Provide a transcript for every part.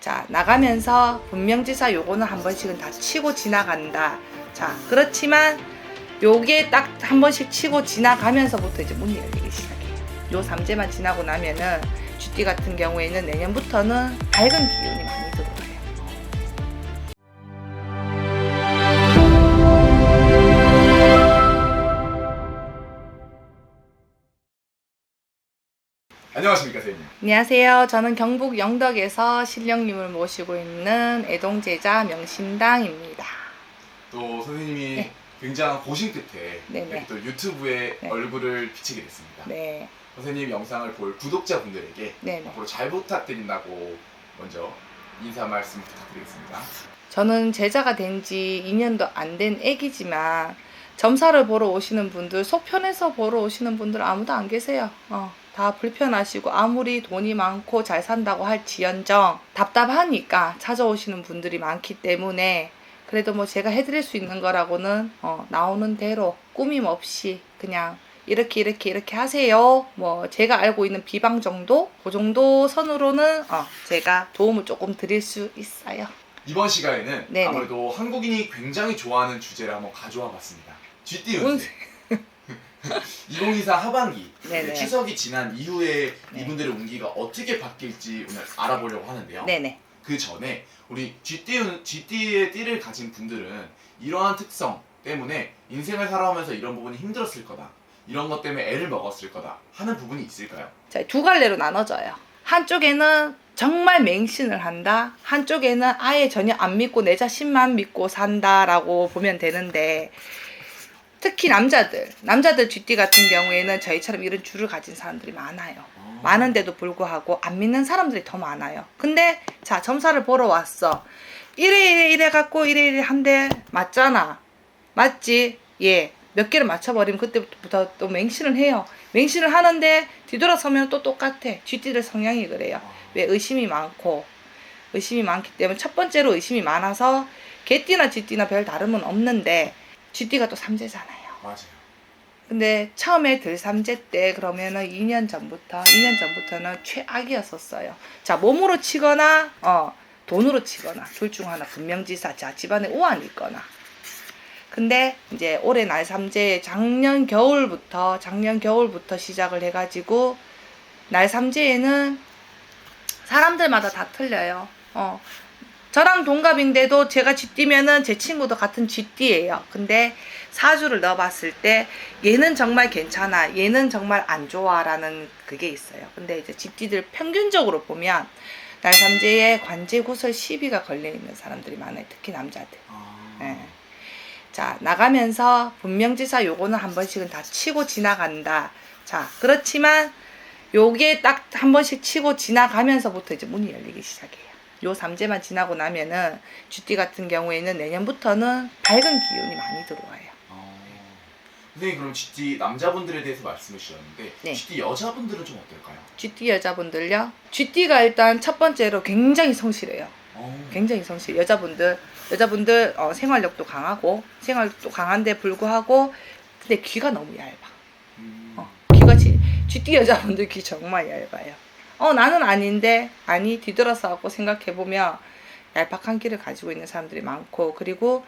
자, 나가면서 분명지사 요거는 한 번씩은 다 치고 지나간다. 자, 그렇지만 요게 딱 한 번씩 치고 지나가면서부터 이제 문이 열리기 시작해요. 요 삼재만 지나고 나면은 쥐띠 같은 경우에는 내년부터는 밝은 기운이 들어와요. 안녕하십니까 선생님. 안녕하세요. 저는 경북 영덕에서 신령님을 모시고 있는 애동제자 명신당입니다. 또 선생님이 네. 굉장한 고심 끝에 네네. 이렇게 또 유튜브에 네. 얼굴을 비치게 됐습니다. 네, 선생님 영상을 볼 구독자분들에게 네, 네. 앞으로 잘 부탁드린다고 먼저 인사 말씀 부탁드리겠습니다. 저는 제자가 된 지 2년도 안 된 애기지만 점사를 보러 오시는 분들, 속 편해서 보러 오시는 분들 아무도 안 계세요. 어, 다 불편하시고 아무리 돈이 많고 잘 산다고 할 지연정 답답하니까 찾아오시는 분들이 많기 때문에 그래도 뭐 제가 해드릴 수 있는 거라고는 어, 나오는 대로 꾸밈 없이 그냥 이렇게 이렇게 이렇게 하세요. 뭐 제가 알고 있는 비방 정도 그 정도 선으로는 어, 제가 도움을 조금 드릴 수 있어요. 이번 시간에는 네네. 아무래도 한국인이 굉장히 좋아하는 주제를 한번 가져와 봤습니다. 운세. 운세. 2024 하반기 네네. 추석이 지난 이후에 네. 이분들의 운기가 어떻게 바뀔지 오늘 알아보려고 하는데요. 네네. 그 전에 우리 GT, GT의 띠를 가진 분들은 이러한 특성 때문에 인생을 살아오면서 이런 부분이 힘들었을 거다. 이런 것 때문에 애를 먹었을 거다 하는 부분이 있을까요? 자, 두 갈래로 나눠져요. 한쪽에는 정말 맹신을 한다. 한쪽에는 아예 전혀 안 믿고 내 자신만 믿고 산다라고 보면 되는데 특히 남자들, 남자들 쥐띠 같은 경우에는 저희처럼 이런 줄을 가진 사람들이 많아요. 많은데도 불구하고 안 믿는 사람들이 더 많아요. 근데 자 점사를 보러 왔어. 이래 이래 이래 갖고 이래 이래 한데 맞잖아. 맞지? 예. 몇 개를 맞춰버리면 그때부터 또 맹신을 해요. 맹신을 하는데 뒤돌아서면 또 똑같아. 쥐띠들 성향이 그래요. 왜 의심이 많고 의심이 많기 때문에 첫 번째로 의심이 많아서 개띠나 쥐띠나 별 다름은 없는데 쥐띠가 또 삼재잖아요. 맞아요. 근데 처음에 들삼재 때 그러면은 2년 전부터 2년 전부터는 최악이었었어요. 자 몸으로 치거나 어 돈으로 치거나 둘 중 하나 분명지사 자 집안에 우환이 있거나. 근데 이제 올해 날삼재 작년 겨울부터 작년 겨울부터 시작을 해가지고 날삼재에는 사람들마다 다 틀려요. 어 저랑 동갑인데도 제가 쥐띠면은 제 친구도 같은 쥐띠예요. 근데 사주를 넣어봤을 때 얘는 정말 괜찮아, 얘는 정말 안 좋아라는 그게 있어요. 근데 이제 쥐띠들 평균적으로 보면 날삼재에 관제구설 시비가 걸려 있는 사람들이 많아요. 특히 남자들. 아... 네. 자 나가면서 분명지사 요거는 한 번씩은 다 치고 지나간다. 자 그렇지만 요게 딱 한 번씩 치고 지나가면서부터 이제 문이 열리기 시작해요. 요 삼재만 지나고 나면은 쥐띠 같은 경우에는 내년부터는 밝은 기운이 많이 들어와요. 아... 선생님 그럼 GT 남자분들에 대해서 말씀을 주셨는데 네. GT 여자분들은 좀 어떨까요? 쥐띠 여자분들요. 쥐띠가 일단 첫 번째로 굉장히 성실해요. 어... 굉장히 성실. 여자분들 여자분들 어, 생활력도 강하고 생활력도 강한데 불구하고 근데 귀가 너무 얇아. 음... 어, 귀가 쥐, 쥐띠 여자분들 귀 정말 얇아요. 어, 나는 아닌데, 아니, 뒤돌아서 하고 생각해보면 얄팍한 귀를 가지고 있는 사람들이 많고, 그리고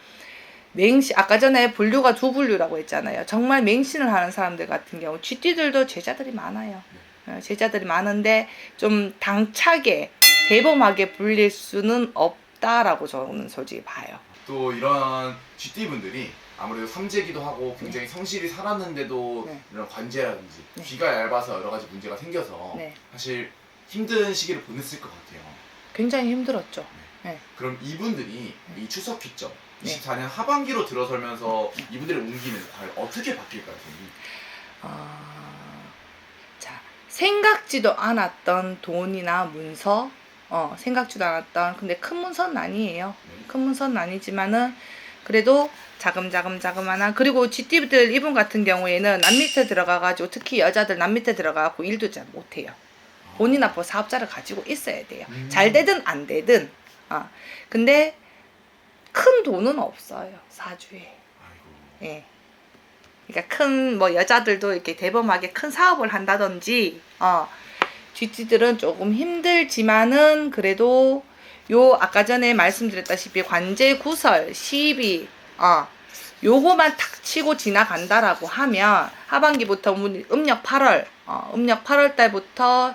맹신, 아까 전에 분류가 두 분류라고 했잖아요. 정말 맹신을 하는 사람들 같은 경우, 쥐띠들도 제자들이 많아요. 어, 제자들이 많은데, 좀 당차게, 대범하게 불릴 수는 없다라고 저는 솔직히 봐요. 또 이런 GT 분들이 아무래도 삼재기도 하고 굉장히 성실히 살았는데도 네. 이런 관제라든지 네. 귀가 얇아서 여러 가지 문제가 생겨서 네. 사실 힘든 시기를 보냈을 것 같아요. 굉장히 힘들었죠. 그럼 이분들이 이 추석 기점 네. 24년 하반기로 들어설면서 이분들의 운기는 과연 어떻게 바뀔까요, 선생님? 어, 자, 생각지도 않았던 돈이나 문서, 어, 생각지도 않았던, 근데 큰 문서는 아니에요. 네. 큰 문서는 아니지만은, 그래도 자금자금 자금 하나, 그리고 GT들 이분 같은 경우에는 남 밑에 들어가가지고, 특히 여자들 남 밑에 들어가고 일도 잘 못해요. 본인 앞으로 사업자를 가지고 있어야 돼요. 음. 잘 되든 안 되든. 어. 근데 큰 돈은 없어요, 사주에. 아이고. 예. 그러니까 큰 뭐 여자들도 이렇게 대범하게 큰 사업을 한다든지 어 쥐띠들은 조금 힘들지만은 그래도 요 아까 전에 말씀드렸다시피 관제 구설, 시비, 어, 요거만 탁 치고 지나간다라고 하면 하반기부터 문- 음력 8월, 어, 음력 8월 달부터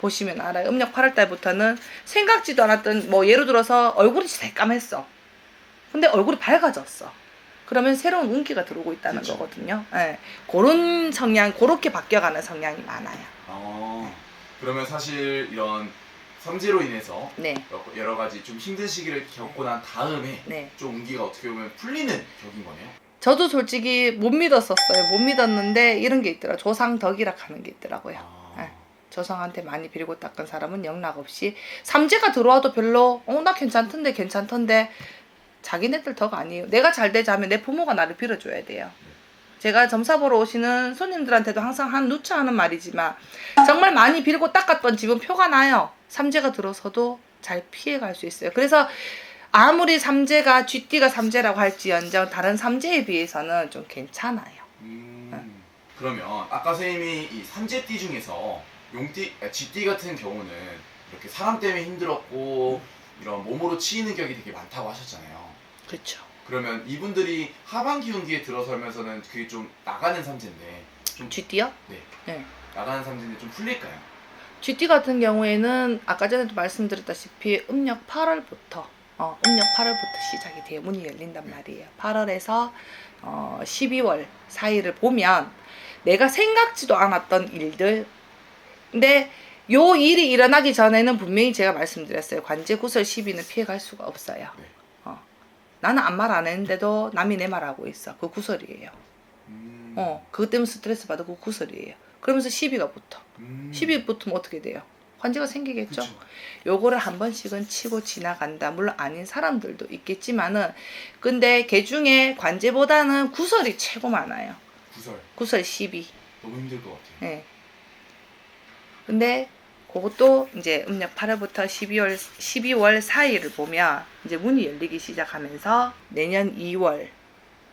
보시면 알아요. 음력 8월 달부터는 생각지도 않았던 뭐 예를 들어서 얼굴이 새까맸어. 근데 얼굴이 밝아졌어. 그러면 새로운 운기가 들어오고 있다는 그쵸. 거거든요. 예. 그런 성향, 그렇게 바뀌어가는 성향이 많아요. 어, 그러면 사실 이런 삼재로 인해서 네, 여러 가지 좀 힘든 시기를 겪고 난 다음에 네. 좀 운기가 어떻게 보면 풀리는 격인 거네요. 저도 솔직히 못 믿었었어요. 못 믿었는데 이런 게 있더라. 조상 덕이라 하는 게 있더라고요. 아, 네. 조상한테 많이 빌고 닦은 사람은 영락 없이 삼재가 들어와도 별로 어 나 괜찮던데 괜찮던데 자기네들 덕 아니에요. 내가 잘 되자면 내 부모가 나를 빌어줘야 돼요. 제가 점사 보러 오시는 손님들한테도 항상 한 누차 하는 말이지만 정말 많이 빌고 닦았던 집은 표가 나요. 삼재가 들어서도 잘 피해갈 수 있어요. 그래서 아무리 삼재가 쥐띠가 삼재라고 할지언정 다른 삼재에 비해서는 좀 괜찮아요. 음, 그러면 아까 선생님이 이 삼재띠 중에서 용띠, 아, 쥐띠 같은 경우는 이렇게 사람 때문에 힘들었고 이런 몸으로 치이는 격이 되게 많다고 하셨잖아요. 그렇죠. 그러면 이분들이 하반기 운기에 들어서면서는 그게 좀 나가는 삼재인데 좀 쥐띠요? 네. 네. 나가는 삼재인데 좀 풀릴까요? GT 같은 경우에는 아까 전에도 말씀드렸다시피 음력 8월부터 어, 음력 8월부터 시작이 돼요. 문이 열린단 말이에요. 8월에서 어, 12월 사이를 보면 내가 생각지도 않았던 일들 근데 요 일이 일어나기 전에는 분명히 제가 말씀드렸어요. 관제 구설 시비는 피해갈 수가 없어요. 네. 어. 나는 아무 말 안 했는데도 남이 내 말하고 있어. 그 구설이에요. 음, 어, 그것 때문에 스트레스 받고 그 구설이에요. 그러면서 시비가 붙어. 음, 시비 붙으면 어떻게 돼요? 관제가 생기겠죠. 그쵸. 요거를 한 번씩은 치고 지나간다. 물론 아닌 사람들도 있겠지만은 근데 개 중에 관제보다는 구설이 최고 많아요. 구설 구설 시비. 너무 힘들 것 같아요. 예. 근데 그것도 이제 음력 8월부터 12월 12월 사이를 보면 이제 문이 열리기 시작하면서 내년 2월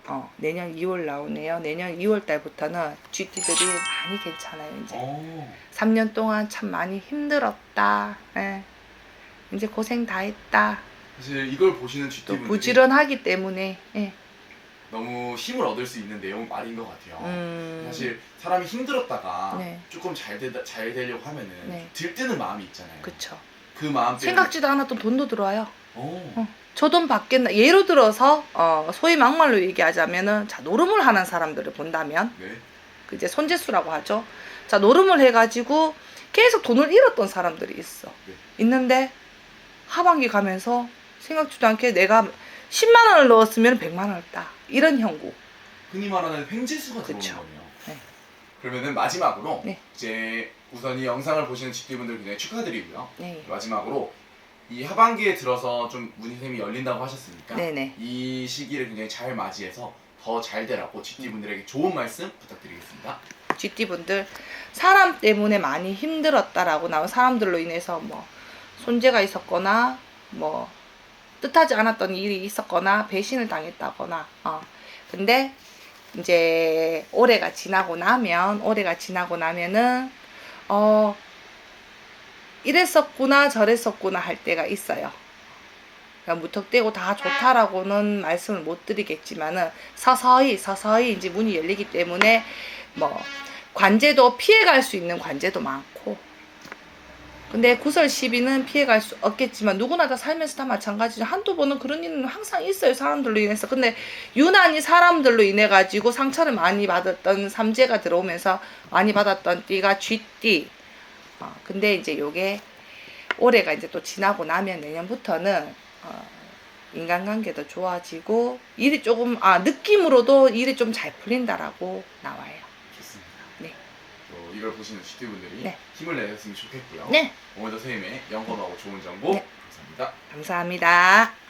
어, 내년 2월 나오네요. 내년 2월 달부터는 GT들이 많이 괜찮아요. 이제 어, 3년 동안 참 많이 힘들었다. 예. 이제 고생 다 했다. 사실 이걸 보시는 또 쥐띠분들이 부지런하기 때문에. 예. 너무 힘을 얻을 수 있는 내용 말인 것 같아요. 음. 사실 사람이 힘들었다가 네. 조금 잘 되다 잘 되려고 하면은 네. 들뜨는 마음이 있잖아요. 그쵸. 그 마음 때문에 생각지도 않았던 돈도 들어와요. 어, 어. 저돈 받겠나? 예를 들어서 어, 소위 막말로 얘기하자면은 자 노름을 하는 사람들을 본다면 네. 그 이제 손재수라고 하죠. 자 노름을 해가지고 계속 돈을 잃었던 사람들이 있어. 네. 있는데 하반기 가면서 생각지도 않게 내가 10만 원을 넣었으면 100만 원을 따. 이런 형국. 흔히 말하는 횡재수가 들어오는 그쵸. 거네요. 네. 그러면은 마지막으로 네. 이제 우선 이 영상을 보시는 쥐띠분들 굉장히 축하드리고요. 네. 마지막으로 이 하반기에 들어서 좀 문희 쌤이 열린다고 하셨으니까 네네. 이 시기를 굉장히 잘 맞이해서 더 잘 되라고 쥐띠분들에게 좋은 말씀 부탁드리겠습니다. GT 분들 사람 때문에 많이 힘들었다라고 나온 사람들로 인해서 뭐 손재가 있었거나 뭐 뜻하지 않았던 일이 있었거나 배신을 당했다거나 어 근데 이제 올해가 지나고 나면 올해가 지나고 나면은 어 이랬었구나 저랬었구나 할 때가 있어요. 그러니까 무턱대고 다 좋다라고는 말씀을 못 드리겠지만은 서서히 서서히 이제 문이 열리기 때문에 뭐 관제도 피해갈 수 있는 관제도 많고 근데 구설 시비는 피해갈 수 없겠지만 누구나 다 살면서 다 마찬가지죠 한두 번은 그런 일은 항상 있어요 사람들로 인해서 근데 유난히 사람들로 인해 가지고 상처를 많이 받았던 삼재가 들어오면서 많이 받았던 띠가 쥐띠 어, 근데 이제 요게 올해가 이제 또 지나고 나면 내년부터는 어, 인간관계도 좋아지고 일이 조금 아 느낌으로도 일이 좀 잘 풀린다라고 나와요. 좋습니다. 네. 또 이걸 보시는 쥐띠분들이 네. 힘을 내셨으면 좋겠고요. 네, 오늘도 선생님의 영검하고 좋은 정보 네. 감사합니다. 감사합니다.